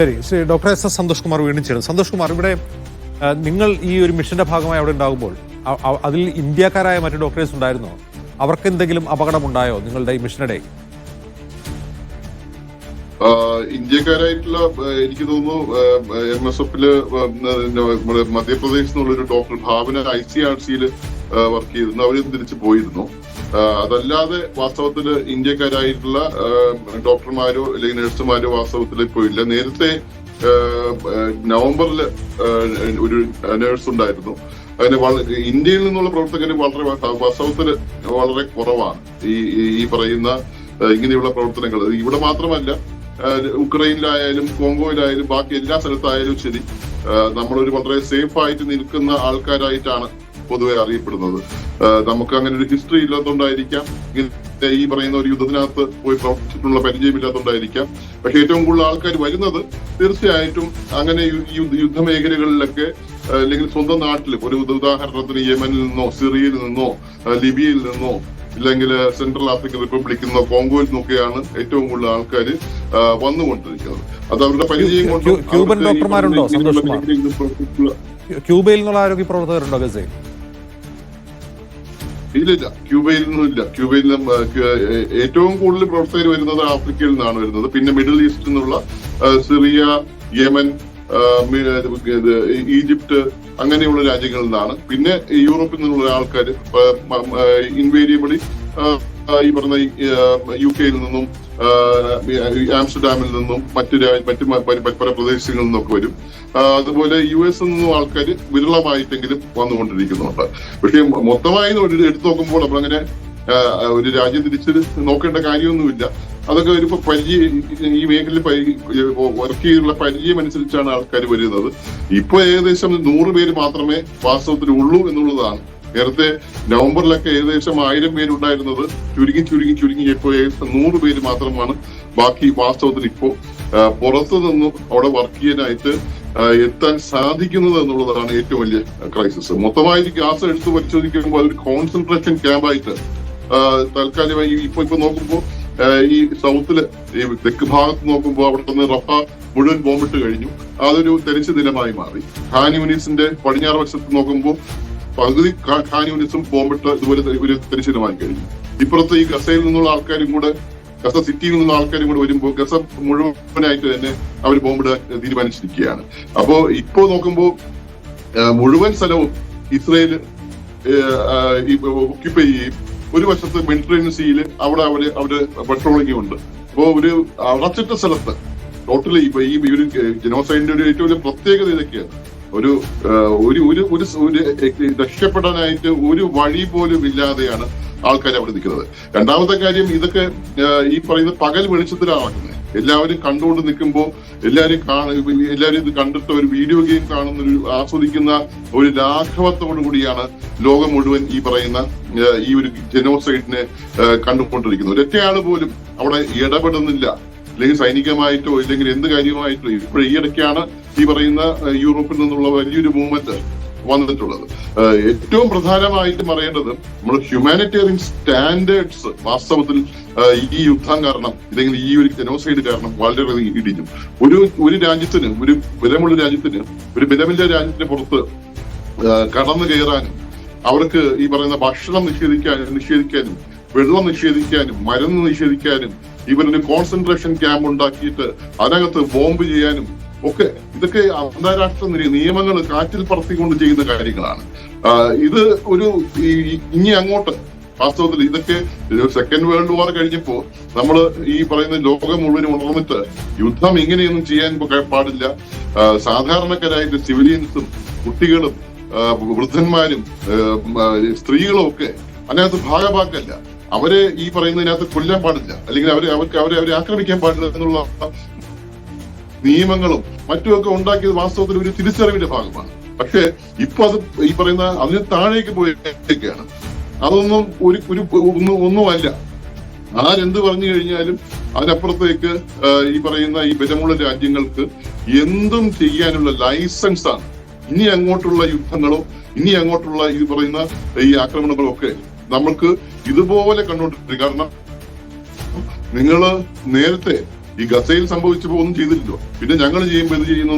ശരി Shri doctor S S Santhosh Kumar വീണ്ടും ചേരും. സന്തോഷ് കുമാർ ഇവിടെ നിങ്ങൾ ഈ ഒരു മിഷന്റെ ഭാഗമായി അവിടെ ഉണ്ടാകുമ്പോൾ അതിൽ ഇന്ത്യക്കാരായ മറ്റു ഡോക്ടേഴ്സ് ഉണ്ടായിരുന്നോ? അവർക്ക് എന്തെങ്കിലും അപകടമുണ്ടായോ നിങ്ങളുടെ ഈ മിഷനിടെ ഇന്ത്യക്കാരായിട്ടുള്ള എനിക്ക് തോന്നുന്നു എം എസ് എഫിൽ മധ്യപ്രദേശിൽ നിന്നുള്ള ഒരു doctor Bhavana I C R സിയിൽ വർക്ക് ചെയ്തിരുന്നു. അവർ തിരിച്ചു പോയിരുന്നു. അതല്ലാതെ വാസ്തവത്തിൽ ഇന്ത്യക്കാരായിട്ടുള്ള ഡോക്ടർമാരോ അല്ലെങ്കിൽ നഴ്സുമാരോ വാസ്തവത്തിൽ ഇപ്പോൾ ഇല്ല. നേരത്തെ നവംബറിൽ ഒരു നേഴ്സ് ഉണ്ടായിരുന്നു. അതിന് ഇന്ത്യയിൽ നിന്നുള്ള പ്രവർത്തകർ വളരെ വാസ്തവത്തിൽ വളരെ കുറവാണ്. ഈ ഈ- പറയുന്ന ഇങ്ങനെയുള്ള പ്രവർത്തനങ്ങൾ ഇവിടെ മാത്രമല്ല ഉക്രൈനിലായാലും കോങ്കോയിലായാലും ബാക്കി എല്ലാ സ്ഥലത്തായാലും ശരി നമ്മളൊരു വളരെ സേഫ് ആയിട്ട് നിൽക്കുന്ന ആൾക്കാരായിട്ടാണ് പൊതുവെ അറിയപ്പെടുന്നത്. നമുക്ക് അങ്ങനെ ഒരു ഹിസ്റ്ററി ഇല്ലാത്തതുകൊണ്ടായിരിക്കാം ഈ പറയുന്ന ഒരു യുദ്ധത്തിനകത്ത് പോയി പ്രവർത്തിച്ചിട്ടുള്ള പരിചയമില്ലാത്തതുകൊണ്ടായിരിക്കാം പക്ഷെ ഏറ്റവും കൂടുതൽ ആൾക്കാർ വരുന്നത് തീർച്ചയായിട്ടും അങ്ങനെ യുദ്ധമേഖലകളിലൊക്കെ അല്ലെങ്കിൽ സ്വന്തം നാട്ടിൽ ഒരു ഉദാഹരണത്തിന് യമനിൽ നിന്നോ സിറിയയിൽ നിന്നോ ലിബിയയിൽ നിന്നോ ഇല്ലെങ്കിൽ സെൻട്രൽ ആഫ്രിക്കൻ റിപ്പബ്ലിക്കിൽ നിന്നോ കോങ്കോയിൽ നിന്നൊക്കെയാണ് ഏറ്റവും കൂടുതൽ ആൾക്കാർ വന്നുകൊണ്ടിരിക്കുന്നത്. അത് അവരുടെ പരിചയം കൊണ്ട് ക്യൂബൻ ഡോക്ടർമാരുണ്ടോ, സന്തോഷ് ക്യൂബയിൽ നിന്നുള്ള ആരോഗ്യ പ്രവർത്തകരുണ്ടോ ഗസയിൽ? ഇല്ലില്ല ക്യൂബയിൽ നിന്നും ഇല്ല ക്യൂബയിൽ ഏറ്റവും കൂടുതൽ പ്രവർത്തകർ വരുന്നത് ആഫ്രിക്കയിൽ നിന്നാണ് വരുന്നത്. പിന്നെ മിഡിൽ ഈസ്റ്റിൽ നിന്നുള്ള സിറിയ യമൻ ഈജിപ്ത് അങ്ങനെയുള്ള രാജ്യങ്ങളിൽ നിന്നാണ് പിന്നെ യൂറോപ്പിൽ നിന്നുള്ള ആൾക്കാർ ഇൻവേരിയബിളി ഈ പറഞ്ഞ യു കെയിൽ നിന്നും ആംസ്റ്റർഡാമിൽ നിന്നും മറ്റു മറ്റു പല പ്രദേശങ്ങളിൽ നിന്നൊക്കെ വരും. അതുപോലെ യു എസ് നിന്നും ആൾക്കാർ വിരളമായിട്ടെങ്കിലും വന്നുകൊണ്ടിരിക്കുന്നുണ്ട്. പക്ഷേ മൊത്തമായി എടുത്തു നോക്കുമ്പോൾ നമ്മളങ്ങനെ ഒരു രാജ്യം തിരിച്ച് നോക്കേണ്ട കാര്യമൊന്നുമില്ല. അതൊക്കെ ഒരു പരിചയം ഈ മേഖലയിൽ വർക്ക് ചെയ്തുള്ള പരിചയം അനുസരിച്ചാണ് ആൾക്കാർ വരുന്നത്. ഇപ്പൊ ഏകദേശം നൂറ് പേര് മാത്രമേ വാസ്തവത്തിൽ ഉള്ളൂ എന്നുള്ളതാണ്. നേരത്തെ നവംബറിലൊക്കെ ഏകദേശം ആയിരം പേരുണ്ടായിരുന്നത്. ചുരുങ്ങി ചുരുങ്ങി ചുരുങ്ങി ഇപ്പോൾ ഏകദേശം നൂറ് പേര് മാത്രമാണ് ബാക്കി വാസ്തവത്തിൽ ഇപ്പോ പുറത്തു നിന്നും അവിടെ വർക്ക് ചെയ്യാനായിട്ട് എത്താൻ സാധിക്കുന്നത് എന്നുള്ളതാണ് ഏറ്റവും വലിയ ക്രൈസിസ് മൊത്തമായിട്ട് ഗ്യാസ് എടുത്ത് പരിശോധിക്കുമ്പോൾ അതൊരു കോൺസെൻട്രേഷൻ ക്യാമ്പായിട്ട് ആ, തൽക്കാലമായി ഇപ്പൊ ഇപ്പൊ നോക്കുമ്പോൾ ഈ സൗത്തിൽ ഈ തെക്ക് ഭാഗത്ത് നോക്കുമ്പോൾ അവിടെ നിന്ന് റഫ മുഴുവൻ ബോംബിട്ട് കഴിഞ്ഞു. അതൊരു തെരച്ചു ദിനമായി മാറി. ഖാൻ യൂണിസിന്റെ പടിഞ്ഞാറ് വശത്ത് നോക്കുമ്പോൾ പകുതി ഖാൻ യൂണിസും ബോംബിട്ട് ഇതുപോലെ ഒരു തെരച്ചു ദിനമായി കഴിഞ്ഞു. ഇപ്പുറത്ത് ഈ ഗസയിൽ നിന്നുള്ള ആൾക്കാരും കൂടെ ഗസ സിറ്റിയിൽ നിന്നുള്ള ആൾക്കാരും കൂടെ വരുമ്പോൾ ഗസ മുഴുവനായിട്ട് തന്നെ അവർ ബോംബിടാൻ തീരുമാനിച്ചിരിക്കുകയാണ്. അപ്പോ ഇപ്പോ നോക്കുമ്പോൾ മുഴുവൻ സ്ഥലവും ഇസ്രയേൽ ഒക്യുപ്പൈ ചെയ്യും. ഒരു വശത്ത് മെഡിറ്ററേനിയൻ അവിടെ അവർ അവർ പെട്രോളിംഗ് ഉണ്ട് അപ്പോ ഒരു അടച്ചിട്ട സ്ഥലത്ത് ടോട്ടലി ഇപ്പൊ ഈ ഒരു ജനോസൈഡിന്റെ ഒരു ഏറ്റവും വലിയ പ്രത്യേകത ഇതൊക്കെയാണ്. ഒരു ഒരു ഒരു ഒരു രക്ഷപ്പെടാനായിട്ട് ഒരു വഴി പോലും ഇല്ലാതെയാണ് ആൾക്കാർ അവിടെ നിൽക്കുന്നത്. രണ്ടാമത്തെ കാര്യം ഇതൊക്കെ ഈ പറയുന്ന പകൽ വെളിച്ചത്തിലാണ് നടക്കുന്നത്. എല്ലാവരും കണ്ടുകൊണ്ട് നിൽക്കുമ്പോൾ എല്ലാവരും എല്ലാവരും ഇത് കണ്ടിട്ട് ഒരു വീഡിയോ ഗെയിം കാണുന്ന ഒരു ആസ്വദിക്കുന്ന ഒരു ലാഘവത്തോടു കൂടിയാണ് ലോകം മുഴുവൻ ഈ പറയുന്ന ഈ ഒരു ജനോസൈഡിനെ കണ്ടുകൊണ്ടിരിക്കുന്നത്. ഒരൊറ്റയാൾ പോലും അവിടെ ഇടപെടുന്നില്ല. അല്ലെങ്കിൽ സൈനികമായിട്ടോ ഇല്ലെങ്കിൽ എന്ത് കാര്യമായിട്ടോ. ഇപ്പോൾ ഇടയ്ക്കാണ് ഈ പറയുന്ന യൂറോപ്പിൽ നിന്നുള്ള വലിയൊരു മൂവ്മെന്റ് വന്നിട്ടുള്ളത്. ഏറ്റവും പ്രധാനമായിട്ട് പറയേണ്ടത് നമ്മൾ ഹ്യൂമാനിറ്റേറിയൻ സ്റ്റാൻഡേർഡ്സ് വാസ്തവത്തിൽ ഈ യുദ്ധം കാരണം അല്ലെങ്കിൽ ഈ ഒരു ജനോസൈഡ് കാരണം വളരെയധികം ഇടിഞ്ഞു. ഒരു ഒരു രാജ്യത്തിന് ഒരു ബലമുള്ള രാജ്യത്തിന് ഒരു ബലമില്ല രാജ്യത്തിന് പുറത്ത് കടന്നു കയറാനും അവർക്ക് ഈ പറയുന്ന ഭക്ഷണം നിഷേധിക്കാനും നിഷേധിക്കാനും വെള്ളം നിഷേധിക്കാനും മരുന്ന് നിഷേധിക്കാനും ഇവരൊരു കോൺസെൻട്രേഷൻ ക്യാമ്പ് ഉണ്ടാക്കിയിട്ട് അതിനകത്ത് ബോംബ് ചെയ്യാനും ഒക്കെ ഇതൊക്കെ അന്താരാഷ്ട്ര നിയമങ്ങൾ കാറ്റിൽ പറത്തിക്കൊണ്ട് ചെയ്യുന്ന കാര്യങ്ങളാണ്. ഇത് ഒരു ഇനി അങ്ങോട്ട് വാസ്തവത്തിൽ ഇതൊക്കെ സെക്കൻഡ് വേൾഡ് വാർ കഴിഞ്ഞപ്പോ നമ്മൾ ഈ പറയുന്ന ലോകം മുഴുവൻ ഉണർന്നിട്ട് യുദ്ധം ഇങ്ങനെയൊന്നും ചെയ്യാൻ പാടില്ല. സാധാരണക്കാരായിട്ട് സിവിലിയൻസും കുട്ടികളും വൃദ്ധന്മാരും സ്ത്രീകളും ഒക്കെ അതിനകത്ത് ഭാഗഭാക്കല്ല അവരെ ഈ പറയുന്നതിനകത്ത് കൊല്ലാൻ പാടില്ല. അല്ലെങ്കിൽ അവരെ അവർക്ക് അവരെ അവരെ ആക്രമിക്കാൻ പാടില്ല എന്നുള്ള നിയമങ്ങളും മറ്റുമൊക്കെ ഉണ്ടാക്കിയത് വാസ്തവത്തിൽ ഒരു തിരിച്ചറിവിന്റെ ഭാഗമാണ്. പക്ഷെ ഇപ്പൊ അത് ഈ പറയുന്ന അതിന് താഴേക്ക് പോയിട്ടൊക്കെയാണ് അതൊന്നും ഒരു ഒരു ഒന്നും ഒന്നുമല്ല ആരെന്ത് പറഞ്ഞു കഴിഞ്ഞാലും അതിനപ്പുറത്തേക്ക് ഈ പറയുന്ന ഈ ബലമുള്ള രാജ്യങ്ങൾക്ക് എന്തും ചെയ്യാനുള്ള ലൈസൻസ് ആണ്. ഇനി അങ്ങോട്ടുള്ള യുദ്ധങ്ങളോ ഇനി അങ്ങോട്ടുള്ള ഈ പറയുന്ന ഈ ആക്രമണങ്ങളോ ഒക്കെ നമ്മൾക്ക് ഇതുപോലെ കണ്ടുകൊണ്ടിരിക്കും. കാരണം നിങ്ങൾ നേരത്തെ ഈ ഗസയിൽ സംഭവിച്ചു ഒന്നും ചെയ്തില്ലല്ലോ. പിന്നെ ഞങ്ങൾ ചെയ്യുമ്പോൾ ഇത് ചെയ്യുന്നു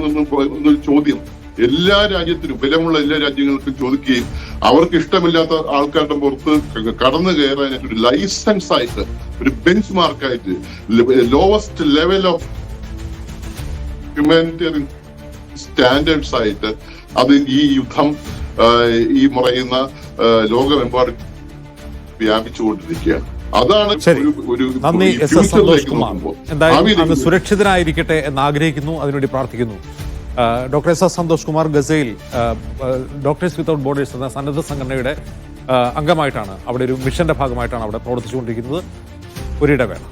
എന്നൊരു ചോദ്യം. എല്ലാ രാജ്യത്തിനും ബലമുള്ള എല്ലാ രാജ്യങ്ങൾക്കും ചോദിക്കുകയും അവർക്ക് ഇഷ്ടമില്ലാത്ത ആൾക്കാരുടെ പുറത്ത് കടന്നു കയറാനായിട്ട് ഒരു ലൈസൻസ് ആയിട്ട് ഒരു bench മാർക്കായിട്ട് lowest level of humanitarian standards ആയിട്ട് അത് ഈ യുദ്ധം ഈ പറയുന്ന ലോകമെമ്പാടും വ്യാപിച്ചുകൊണ്ടിരിക്കുകയാണ്. അതാണ് ശരി. നന്ദി എസ് എസ് സന്തോഷ് കുമാർ. എന്തായാലും അന്ന് സുരക്ഷിതനായിരിക്കട്ടെ എന്ന് ആഗ്രഹിക്കുന്നു അതിനുവേണ്ടി പ്രാർത്ഥിക്കുന്നു. Doctor S S Santhosh Kumar ഗസയിൽ ഡോക്ടേഴ്സ് വിത്തൗട്ട് ബോർഡേഴ്സ് എന്ന സന്നദ്ധ സംഘടനയുടെ അംഗമായിട്ടാണ് അവിടെ ഒരു മിഷന്റെ ഭാഗമായിട്ടാണ് അവിടെ പ്രവർത്തിച്ചുകൊണ്ടിരിക്കുന്നത്. ഒരിടവേള.